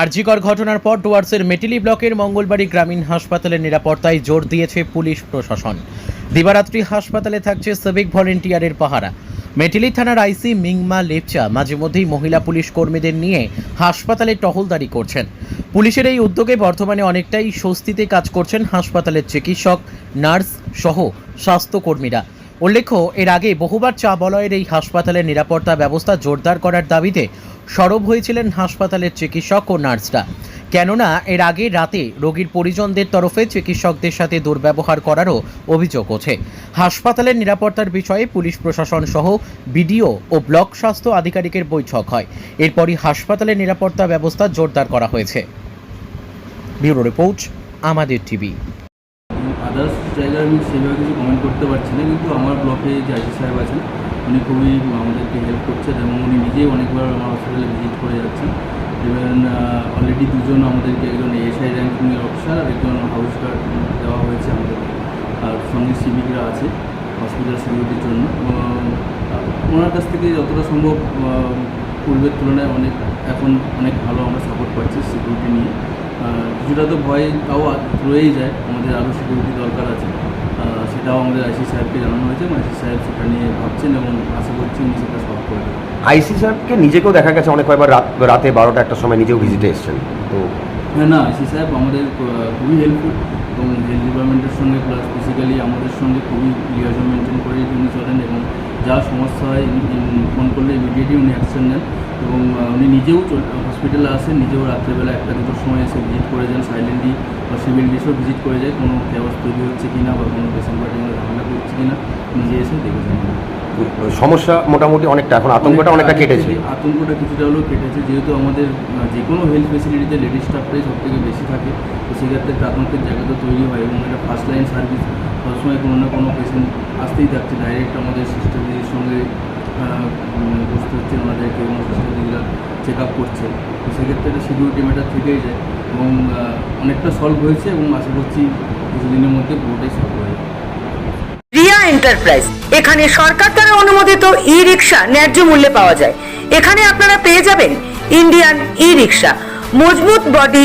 আরজিকর ঘটনার পর ডুয়ার্সের মেটিলি ব্লকের মঙ্গলবাড়ি গ্রামীণ হাসপাতালের নিরাপত্তায় জোর দিয়েছে পুলিশ প্রশাসন। দিবারাত্রি হাসপাতালে থাকছে সিভিক ভলেন্টিয়ারের পাহারা। মেটিলি থানার আইসি মিংমা লেপচা মাঝে মধ্যেই মহিলা পুলিশ কর্মীদের নিয়ে হাসপাতালে টহলদারি করছেন। পুলিশের এই উদ্যোগে বর্তমানে অনেকটাই স্বস্তিতে কাজ করছেন হাসপাতালের চিকিৎসক, নার্স সহ স্বাস্থ্যকর্মীরা। উল্লেখ্য, এর আগে বহুবার চা বলয়ের এই হাসপাতালের নিরাপত্তা ব্যবস্থা জোরদার করার দাবিতে সরব হয়েছিলেন হাসপাতালের চিকিৎসক ও নার্সরা। কেননা, এর আগে রাতে রোগীর পরিজনদের তরফে চিকিৎসকদের সাথে দুর্ব্যবহার করারও অভিযোগ ওঠে। হাসপাতালের নিরাপত্তার বিষয়ে পুলিশ প্রশাসন সহ বিডিও ও ব্লক স্বাস্থ্য আধিকারিকের বৈঠক হয়। এরপরই হাসপাতালের নিরাপত্তা ব্যবস্থা জোরদার করা হয়েছে। ব্যুরো রিপোর্ট, আমাদের টিভি। আদার্স জায়গায় আমি সেভাবে কিছু কমেন্ট করতে পারছি না, কিন্তু আমার ব্লকে যে আইসি সাহেব আছেন, উনি খুবই আমাদেরকে হেল্প করছেন এবং উনি নিজেই অনেকবার আমার হসপিটালে ভিজিট করে যাচ্ছেন। ইভেন অলরেডি দুজন আমাদেরকে একজন এএসআই র্যাঙ্কিংয়ের অফিসার আর একজন হাউস গার্ড দেওয়া হয়েছে আমাদের, আর সঙ্গে সিভিকরা আছে হসপিটাল সিকিউরিটির জন্য। ওনার কাছ থেকে যতটা সম্ভব পূর্বের তুলনায় অনেক, এখন অনেক ভালো আমরা সাপোর্ট পাচ্ছি সিকিউরিটি নিয়ে। কিছুটা তো ভয় তাও রয়েই যায়। আমাদের আরও সিকিউরিটি দরকার আছে। সেটাও আমাদের আইসি সাহেবকে জানানো হয়েছে। এবং আইসি সাহেব সেটা নিয়ে ভাবছেন এবং আশা করছি উনি সেটা সলভ করে আইসি সাহেবকে নিজেকেও দেখা গেছে অনেক কয়েকবার রাত রাতে বারোটা একটা সময় নিজেও ভিজিটে এসেছেন। তো হ্যাঁ না আইসি সাহেব আমাদের খুবই হেল্পফুল এবং হেলথ ডিপার্টমেন্টের সঙ্গে প্লাস বেসিক্যালি আমাদের সঙ্গে খুবই লিয়াজন মেনটেন করে উনি চলেন এবং যা সমস্যা হয় ফোন করলে ইমিডিয়েটলি উনি অ্যাকশন নেন। এবং উনি নিজেও হসপিটালে আসেন নিজেও রাত্রেবেলা একটা দুটোর সময় এসে ভিজিট করে যান সাইলেন্টলি বা সিভিল ডিসও ভিজিট করে যায়। কোনো কেওয়াস তৈরি হচ্ছে কি না বা কোনো পেশেন্ট পার্টি ঝামেলা করছে কিনা নিজে এসে দেখে যান। সমস্যা মোটামুটি অনেকটা এখন আতঙ্কটা অনেকটা কেটেছে। আতঙ্কটা কিছুটা হলেও কেটেছে। যেহেতু আমাদের যে কোনো হেলথ ফেসিলিটিতে লেডিস স্টাফটাই সব থেকে বেশি থাকে তো সেক্ষেত্রে একটা আতঙ্কের জায়গা তো তৈরি হয় এবং এটা ফার্স্ট লাইন সার্ভিস সবসময় কোনো না কোনো পেশেন্ট আসতেই থাকছে। ডাইরেক্ট আমাদের সিস্টার দিদির সঙ্গে উম, হচ্ছে ওনাদেরকে দিদিরা চেক আপ করছে। তো সেক্ষেত্রে একটা সিকিউরিটি ম্যাটার থেকেই যায় এবং অনেকটা সলভ হয়েছে এবং আশা করছি কিছুদিনের মধ্যে পুরোটাই সলভ হয়ে রিয়া এন্টারপ্রাইজ এখানে সরকার দ্বারা অনুমোদিত ই রিক্সা ন্যায্য মূল্যে পাওয়া যায়। এখানে আপনারা পেয়ে যাবেন ইন্ডিয়ান ই রিক্সা মজবুত বডি